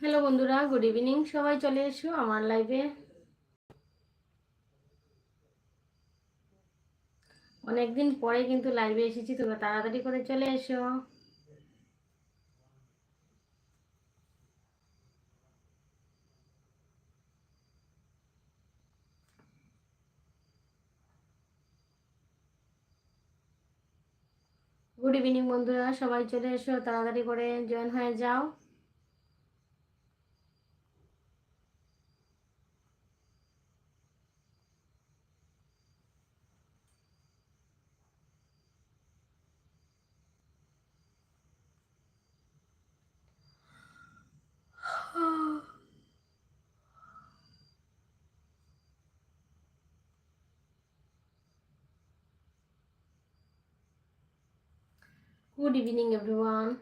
Hello বন্ধুরা, good evening. সবাই চলে এসো আমার লাইভে অনেকদিন পরে কিন্তু লাইভে এসেছি, তোমরা তাড়াতাড়ি করে চলে এসো। গুড ইভিনিং বন্ধুরা, সবাই চলে এসো, তাড়াতাড়ি করে জয়েন হয়ে যাও। good evening everyone.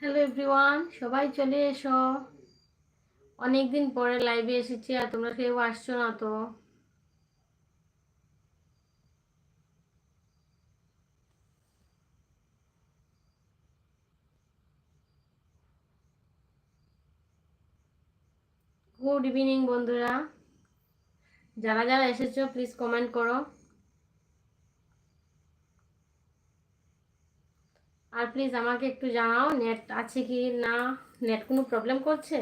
Hello everyone সবাই চলে এসো। অনেকদিন পরে লাইভে এসেছি আর তোমরা কেউ আসছো না তো। গুড ইভিনিং বন্ধুরা। যারা যারা এসেছ প্লিজ কমেন্ট করো। আর প্লিজ আমাকে একটু জানাও নেট আছে কি না? নেট কোনো প্রবলেম করছে?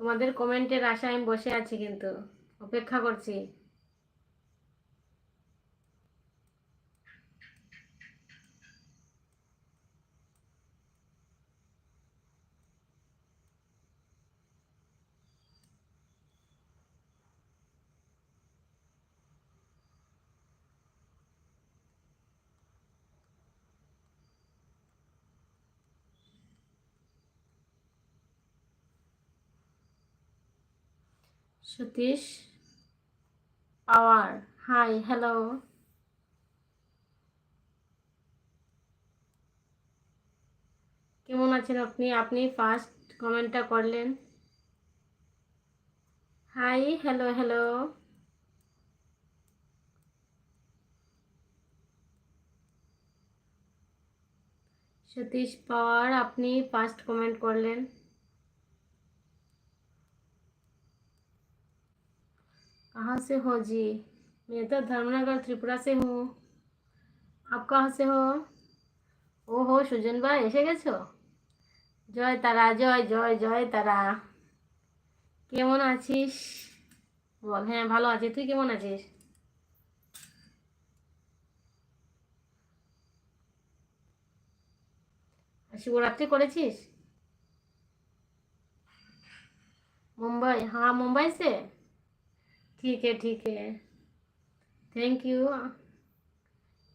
তোমাদের কমেন্টের আশায় আমি বসে আছি কিন্তু, অপেক্ষা করছি। সতীশ পাওয়ার। হাই হ্যালো কেমন আছেন আপনি? আপনি ফার্স্ট কমেন্টটা করলেন। Hi hello hello Satish Pawar, আপনি ফার্স্ট কমেন্ট করলেন। कहाँ से हो जी मैं तो धर्मनगर त्रिपुरा से हूँ आप कहाँ से हो ও হো সুজন ভাই এসে গেছো জয় তারা জয় জয় জয় তারা কেমন আছিস বল হ্যাঁ ভালো আছি তুই কেমন আছিস শিবরাত্রি করেছিস মুম্বাই হ্যাঁ মুম্বাই সে ठीक है ठीक है। थैंक यू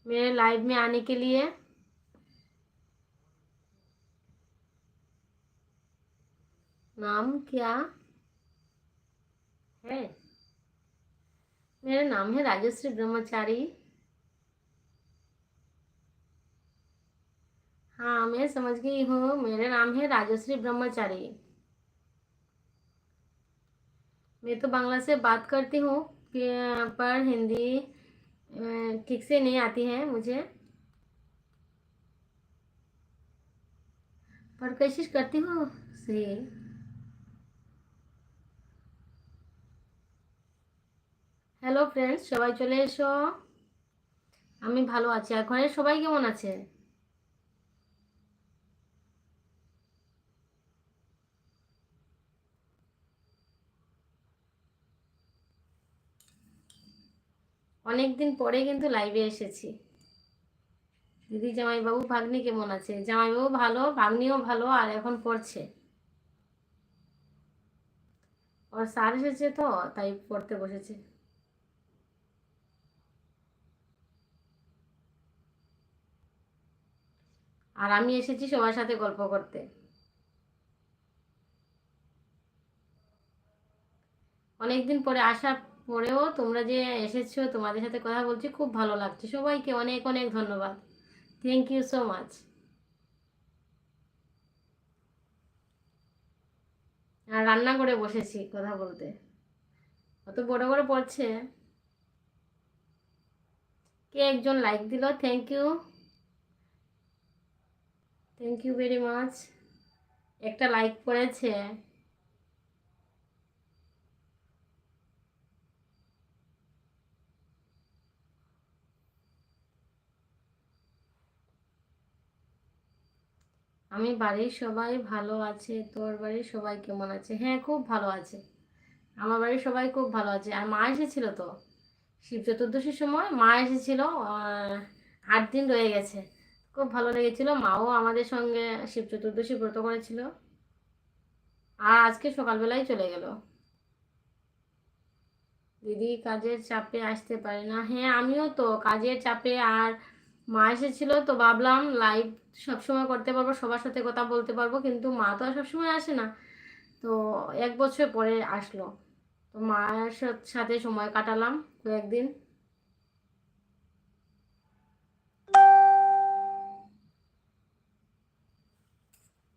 मेरे लाइव में आने के लिए। नाम क्या है? मेरा नाम है राजश्री ब्रह्मचारी। हाँ मैं समझ गई हूँ। मेरा नाम है राजश्री ब्रह्मचारी। मैं तो बांग्ला से बात करती हूँ पर हिंदी ठीक से नहीं आती है मुझे पर कोशिश करती हूँ सही হ্যালো ফ্রেন্ডস সবাই চলে এসো আমি ভালো আছি আর ঘরের সবাই কেমন আছে অনেক দিন পরে কিন্তু লাইভে এসেছি। দিদি, জামাইবাবু, ভাগ্নি কেমন আছে? জামাইবাবু ভালো, ভাগ্নিও ভালো, আর এখন পড়ছে। ওর স্যার এসেছে তো, তাই পড়তে বসেছে। আর আমি এসেছি সবার সাথে গল্প করতে। অনেকদিন পরে আসার পরেও তোমরা যে এসেছ, তোমাদের সাথে কথা বলছি, খুব ভালো লাগছে। সবাইকে অনেক অনেক ধন্যবাদ। থ্যাংক ইউ সো মাচ আর রান্না করে বসেছি কথা বলতে। অত বড় বড় পড়ছে। কে একজন লাইক দিল? Thank you thank you very much একটা লাইক পড়েছে। আমি বাড়ির সবাই ভালো আছে, তোর বাড়ির সবাই কেমন আছে? হ্যাঁ খুব ভালো আছে। আমার বাড়ির সবাই খুব ভালো আছে। আর মা এসেছিল তো। শিব চতুর্দশীর সময় মা এসেছিল আট দিন রয়ে গেছে। খুব ভালো লেগেছিল। মাও আমাদের সঙ্গে শিব চতুর্দশী ব্রত করেছিল। আর আজকে সকালবেলায় চলে গেল। দিদি কাজের চাপে আসতে পারে না। হ্যাঁ আমিও তো কাজের চাপে আর মা এসেছিল তো ভাবলাম লাইভ সবসময় করতে পারব, সবার সাথে কথা বলতে পারব, কিন্তু মা তো আর সবসময় আসে না। তো এক বছর পরে আসলো। তো মায়ের সাথে সময় কাটালাম কয়েকদিন।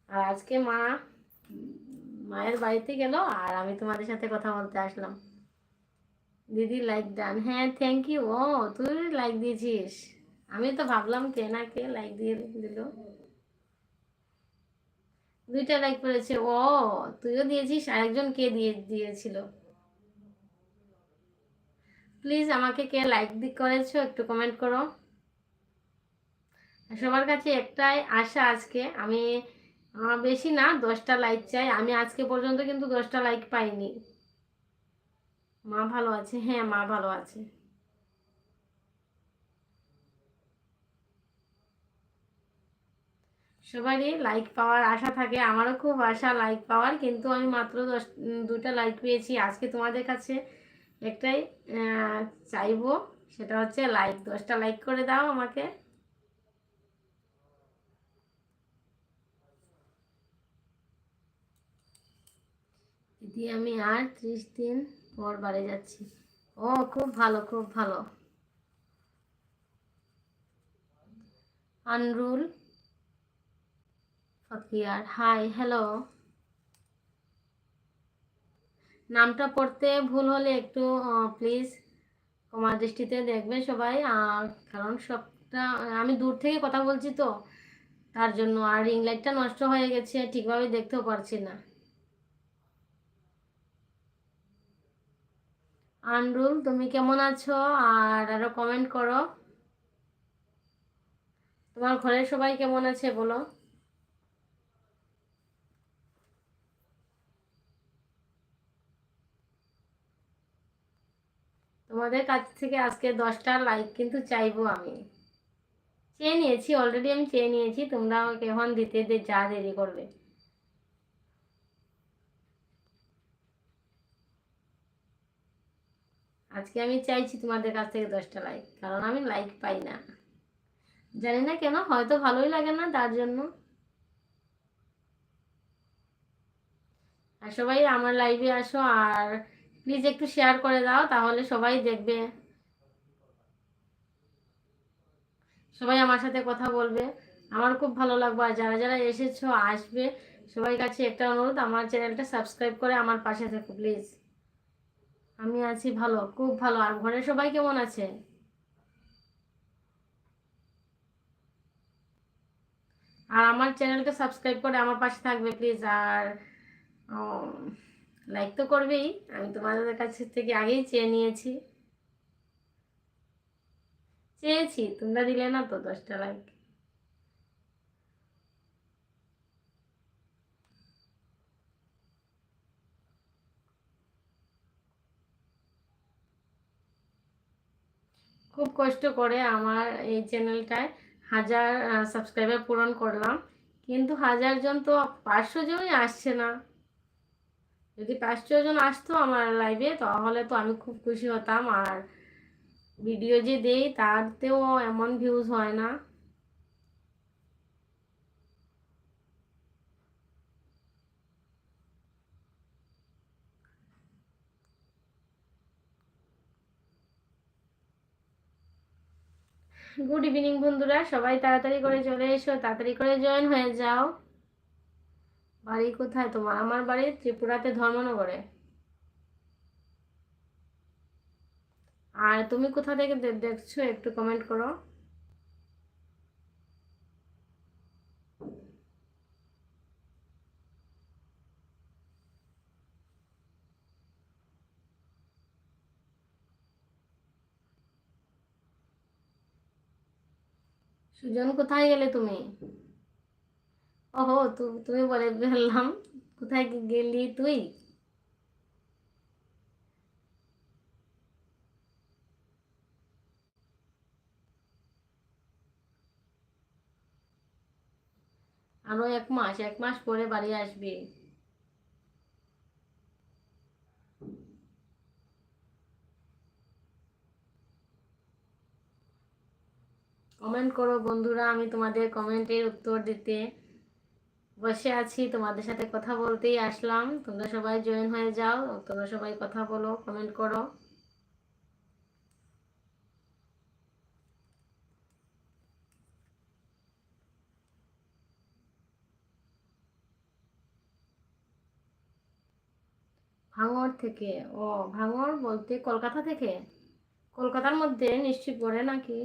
আর আজকে মা মায়ের বাড়িতে গেল আর আমি তোমাদের সাথে কথা বলতে আসলাম। দিদি লাইক ডান হ্যাঁ থ্যাংক ইউ ও, তুই লাইক দিয়েছিস। আমি তো ভাবলাম কে না কে লাইক দিয়ে দিল। দুইটা লাইক করেছে। ও, তুইও দিয়েছিস? আরেকজন কে দিয়ে দিয়েছিল? প্লিজ আমাকে কে লাইক দি, করেছ? একটু কমেন্ট করো। সবার কাছে একটাই আশা আজকে, আমি বেশি না, দশটা লাইক চাই। আমি আজকে পর্যন্ত কিন্তু দশটা লাইক পাইনি। মা ভালো আছে? হ্যাঁ মা ভালো আছে। সবারই লাইক পাওয়ার আশা থাকে, আমারও খুব আশা লাইক পাওয়ার, কিন্তু আমি মাত্র দশ দুটা লাইক পেয়েছি। আজকে তোমাদের কাছে একটাই চাইব, সেটা হচ্ছে লাইক দশটা লাইক করে দাও আমাকে। দিদি, আমি আর ত্রিশ দিন পর বাড়ি যাচ্ছি। ও, খুব ভালো খুব ভালো। আনরুল ফকিয়ার হাই হ্যালো নামটা পড়তে ভুল হলে একটু প্লিজ ক্ষমা দৃষ্টিতে দেখবে সবাই। আর কারণ সবটা, আমি দূর থেকে কথা বলছি তো, তার জন্য। আর রিং লাইটটা নষ্ট হয়ে গেছে, ঠিকভাবে দেখতেও পারছি না। আনরুল, তুমি কেমন আছো? আর আরও কমেন্ট করো। তোমার ঘরের সবাই কেমন আছে বলো? তোমাদের কাছ থেকে আজকে দশটা লাইক কিন্তু চাইব আমি। চেয়ে নিয়েছি অলরেডি আমি চেয়ে নিয়েছি তোমরা আমাকে এখন দিতে যা দেরি করবে। আজকে আমি চাইছি তোমাদের কাছ থেকে দশটা লাইক কারণ আমি লাইক পাই না। জানি না কেন, হয়তো ভালোই লাগে না তার জন্য। আর সবাই আমার লাইভে আসো, আর প্লিজ একটু শেয়ার করে দাও, তাহলে সবাই দেখবে। সবাই আমার সাথে কথা বলবে। আমার খুব ভালো লাগবে। আর যারা যারা এসেছ, আসবে, সবাই কাছে একটা অনুরোধ, আমার চ্যানেলটা সাবস্ক্রাইব করে আমার পাশে থাকো প্লিজ আমি আছি ভালো, খুব ভালো। আর ঘরের সবাই কেমন আছে? আর আমার চ্যানেলটা সাবস্ক্রাইব করে আমার পাশে থাকবে প্লিজ আর লাইক তো করবেই। আমি তোমাদের কাছ থেকে আগেই চেয়ে নিয়েছি। চেয়েছি, তোমরা দিলে না তো দশটা লাইক খুব কষ্ট করে আমার এই চ্যানেলটায় হাজার সাবস্ক্রাইবার পূরণ করলাম। কিন্তু হাজার জন তো পাঁচশো জনই আসছে না। যদি পাঁচশো জন আসতো আমার লাইভে তাহলে তো আমি খুব খুশি হতাম। আর ভিডিও যে দেই, তাতেও এমন ভিউজ হয় না। গুড ইভিনিং বন্ধুরা, সবাই তাড়াতাড়ি করে চলে এসো, তাড়াতাড়ি করে জয়েন হয়ে যাও। বাড়ি কোথায় তোমার? আমার বাড়ি ত্রিপুরাতে ধর্মনগরে। আর তুমি কোথা থেকে দেখছ? একটু কমেন্ট করো। সুজন, কোথায় গেলে তুমি? ওহো তুমি বলে ফেললাম। কোথায় গেলি তুই? আরও এক মাস এক মাস পরে বাড়ি আসবি। কমেন্ট করো বন্ধুরা, আমি তোমাদের কমেন্টের উত্তর দিতে বসে আছি, তোমাদের সাথে কথা বলতেই আসলাম। তোমরা সবাই জয়েন হয়ে যাও, তোমরা সবাই কথা বলো কমেন্ট করো। ভাঙড় থেকে, ও, ভাঙড় বলতে কলকাতা থেকে? কলকাতার মধ্যে নিশ্চয়ই পড়ে নাকি?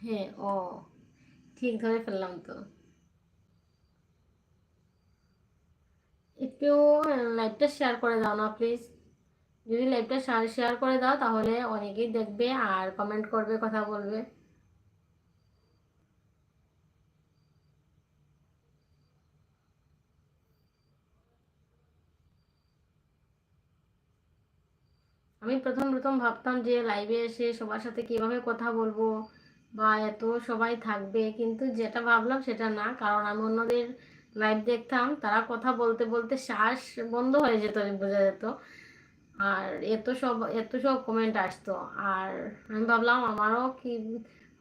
হ্যাঁ ও। ঠিক ধরে ফেললাম তো। একটু লাইভটা শেয়ার করে দাও না প্লিজ যদি লাইভটা শেয়ার করে দাও, তাহলে অনেকেই দেখবে আর কমেন্ট করবে, কথা বলবে। আমি প্রথম প্রথম ভাবতাম যে লাইভে এসে সবার সাথে কীভাবে কথা বলব বা এত সবাই থাকবে, কিন্তু যেটা ভাবলাম সেটা না, কারণ আমি অন্যদের লাইভ দেখতাম, তারা কথা বলতে বলতে শ্বাস বন্ধ হয়ে যেত বোঝা যেত। আর এত সব এত সব কমেন্ট আসতো। আর আমি ভাবলাম আমারও কি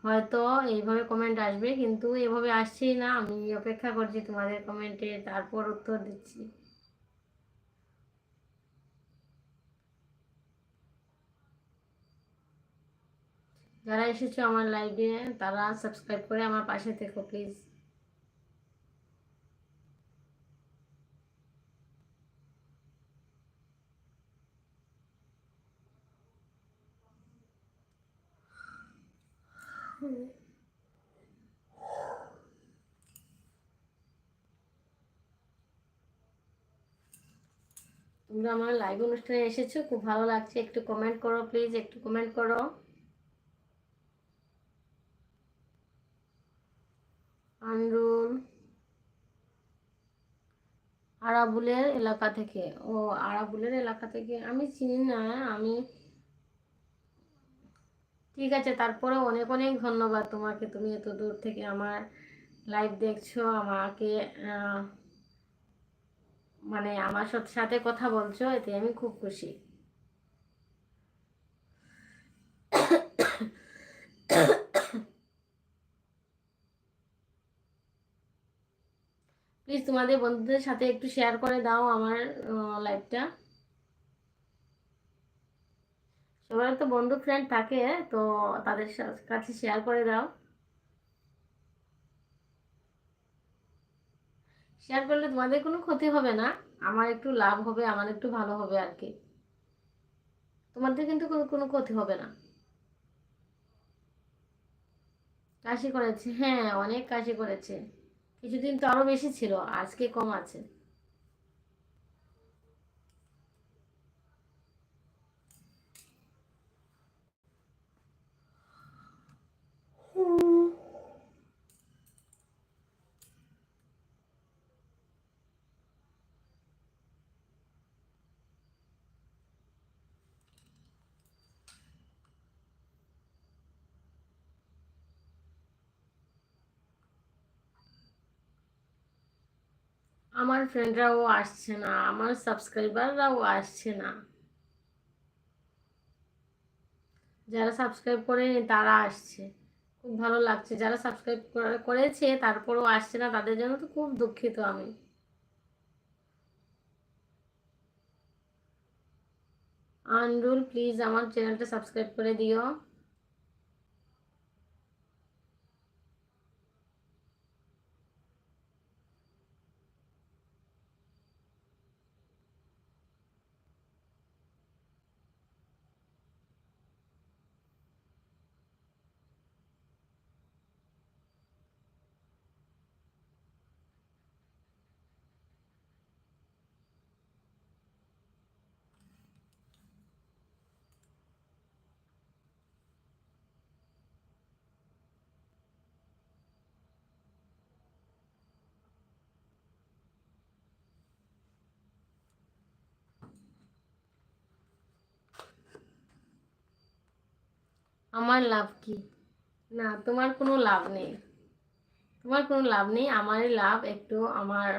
হয়তো এইভাবে কমেন্ট আসবে, কিন্তু এভাবে আসছেই না। আমি অপেক্ষা করছি তোমাদের কমেন্টে তারপর উত্তর দিচ্ছি। যারা এসেছ আমার লাইভে তারা সাবস্ক্রাইব করে আমার পাশে থেকো প্লিজ তোমরা আমার লাইভ অনুষ্ঠানে এসেছ, খুব ভালো লাগছে। একটু কমেন্ট করো প্লিজ একটু কমেন্ট করো। আনরুল আরাবুলের এলাকা থেকে। ও, আরাবুলের এলাকা থেকে। আমি চিনি না, আমি ঠিক আছে, তারপরে অনেক অনেক ধন্যবাদ তোমাকে। তুমি এত দূর থেকে আমার লাইভ দেখছ, আমাকে মানে আমার সাথে সাথে কথা বলছো, এতে আমি খুব খুশি। প্লিজ তোমাদের বন্ধুদের সাথে একটু শেয়ার করে দাও আমার লাইভটা সবার তো বন্ধু ফ্রেন্ড থাকে, তো তাদের কাছে শেয়ার করে দাও। শেয়ার করলে তোমাদের কোনো ক্ষতি হবে না, আমার একটু লাভ হবে, আমার একটু ভালো হবে আর কি। তোমাদের কিন্তু কোনো ক্ষতি হবে না। কাশি করেছে হ্যাঁ অনেক কাশি করেছে। কিছুদিন তো আরও বেশি ছিল আজকে কম আছে। আমার ফ্রেন্ডরাও আসছে না, আমার সাবস্ক্রাইবাররাও আসছে না। যারা সাবস্ক্রাইব করেনি তারা আসছে। খুব ভালো লাগছে। যারা সাবস্ক্রাইব করেছে, তারপরেও আসছে না, তাদের জন্য তো খুব দুঃখিত আমি। আনরুল প্লিজ আমার চ্যানেলটা সাবস্ক্রাইব করে দিও। আমার লাভ কি? না, তোমার কোনো লাভ নেই। তোমার কোনো লাভ নেই, আমারই লাভ একটু আমার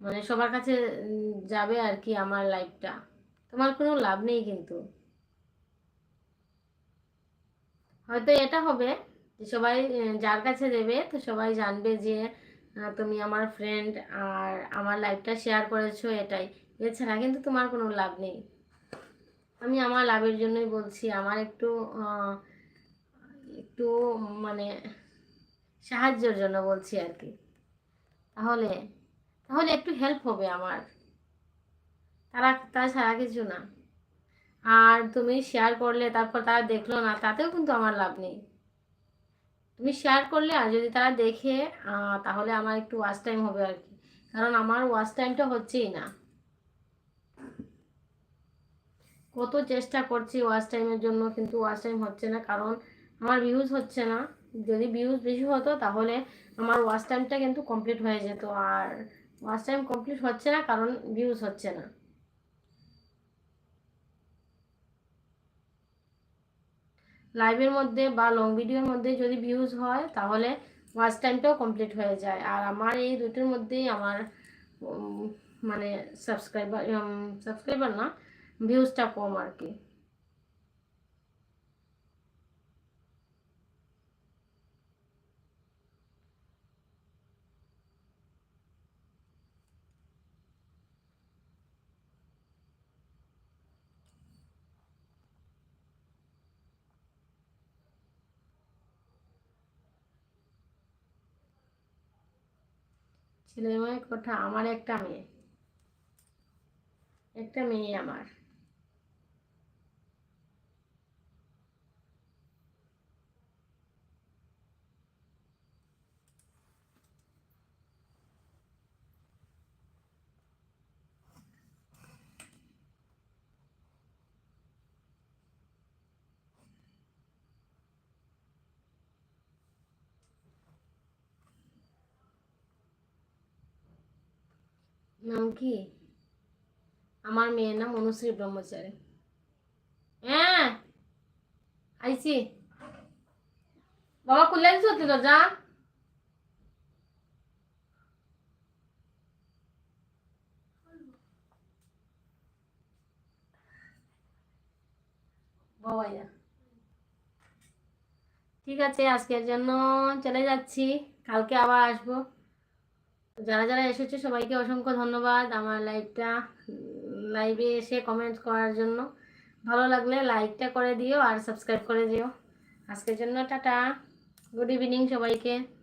মানে সবার কাছে যাবে আর কি আমার লাইফটা তোমার কোনো লাভ নেই কিন্তু। হয়তো এটা হবে যে সবাই যার কাছে দেবে, তো সবাই জানবে যে তুমি আমার ফ্রেন্ড আর আমার লাইফটা শেয়ার করেছ এটাই। এছাড়া কিন্তু তোমার কোনো লাভ নেই। আমি আমার লাভের জন্যই বলছি, আমার একটু একটু মানে সাহায্যের জন্য বলছি আর কি। তাহলে তাহলে একটু হেল্প হবে আমার। তারা তাছাড়া কিছু না। আর তুমি শেয়ার করলে, তারপর তারা দেখল না, তাতেও কিন্তু আমার লাভ নেই। তুমি শেয়ার করলে, আর যদি তারা দেখে তাহলে আমার একটু ওয়াচ টাইম হবে আর কি। কারণ আমার ওয়াচ টাইমটা হচ্ছেই না। কত চেষ্টা করছি ওয়াচ টাইমের জন্য, কিন্তু ওয়াচ টাইম হচ্ছে না। কারণ আমার ভিউজ হচ্ছে না। যদি ভিউজ বেশি হতো তাহলে আমার ওয়াচ টাইমটা কিন্তু কমপ্লিট হয়ে যেত। আর ওয়াচ টাইম কমপ্লিট হচ্ছে না কারণ ভিউজ হচ্ছে না। লাইভের মধ্যে বা লং ভিডিওর মধ্যে যদি ভিউজ হয় তাহলে ওয়াচ টাইমটাও কমপ্লিট হয়ে যায়। আর আমার এই দুটোর মধ্যেই আমার মানে সাবস্ক্রাইবার সাবস্ক্রাইবার না ভিউজটা কম আর কি। ছেলে মেয়ে কোঠা আমার একটা মেয়ে। একটা মেয়ে আমার। নাম কি? আমার মেয়ের নাম অনুশ্রী ব্রহ্মচারী। হ্যাঁ আইছি। বাবা খুলে দিস তুই দরজা? ঠিক আছে, আজকের জন্য চলে যাচ্ছি। কালকে আবার আসব। যারা যারা এসেছে, সবাইকে অসংখ্য ধন্যবাদ আমার লাইভটা লাইভে এসে কমেন্ট করার জন্য। ভালো লাগলে লাইকটা করে দিও আর সাবস্ক্রাইব করে দিও। আজকের জন্য টাটা। গুড ইভিনিং সবাইকে।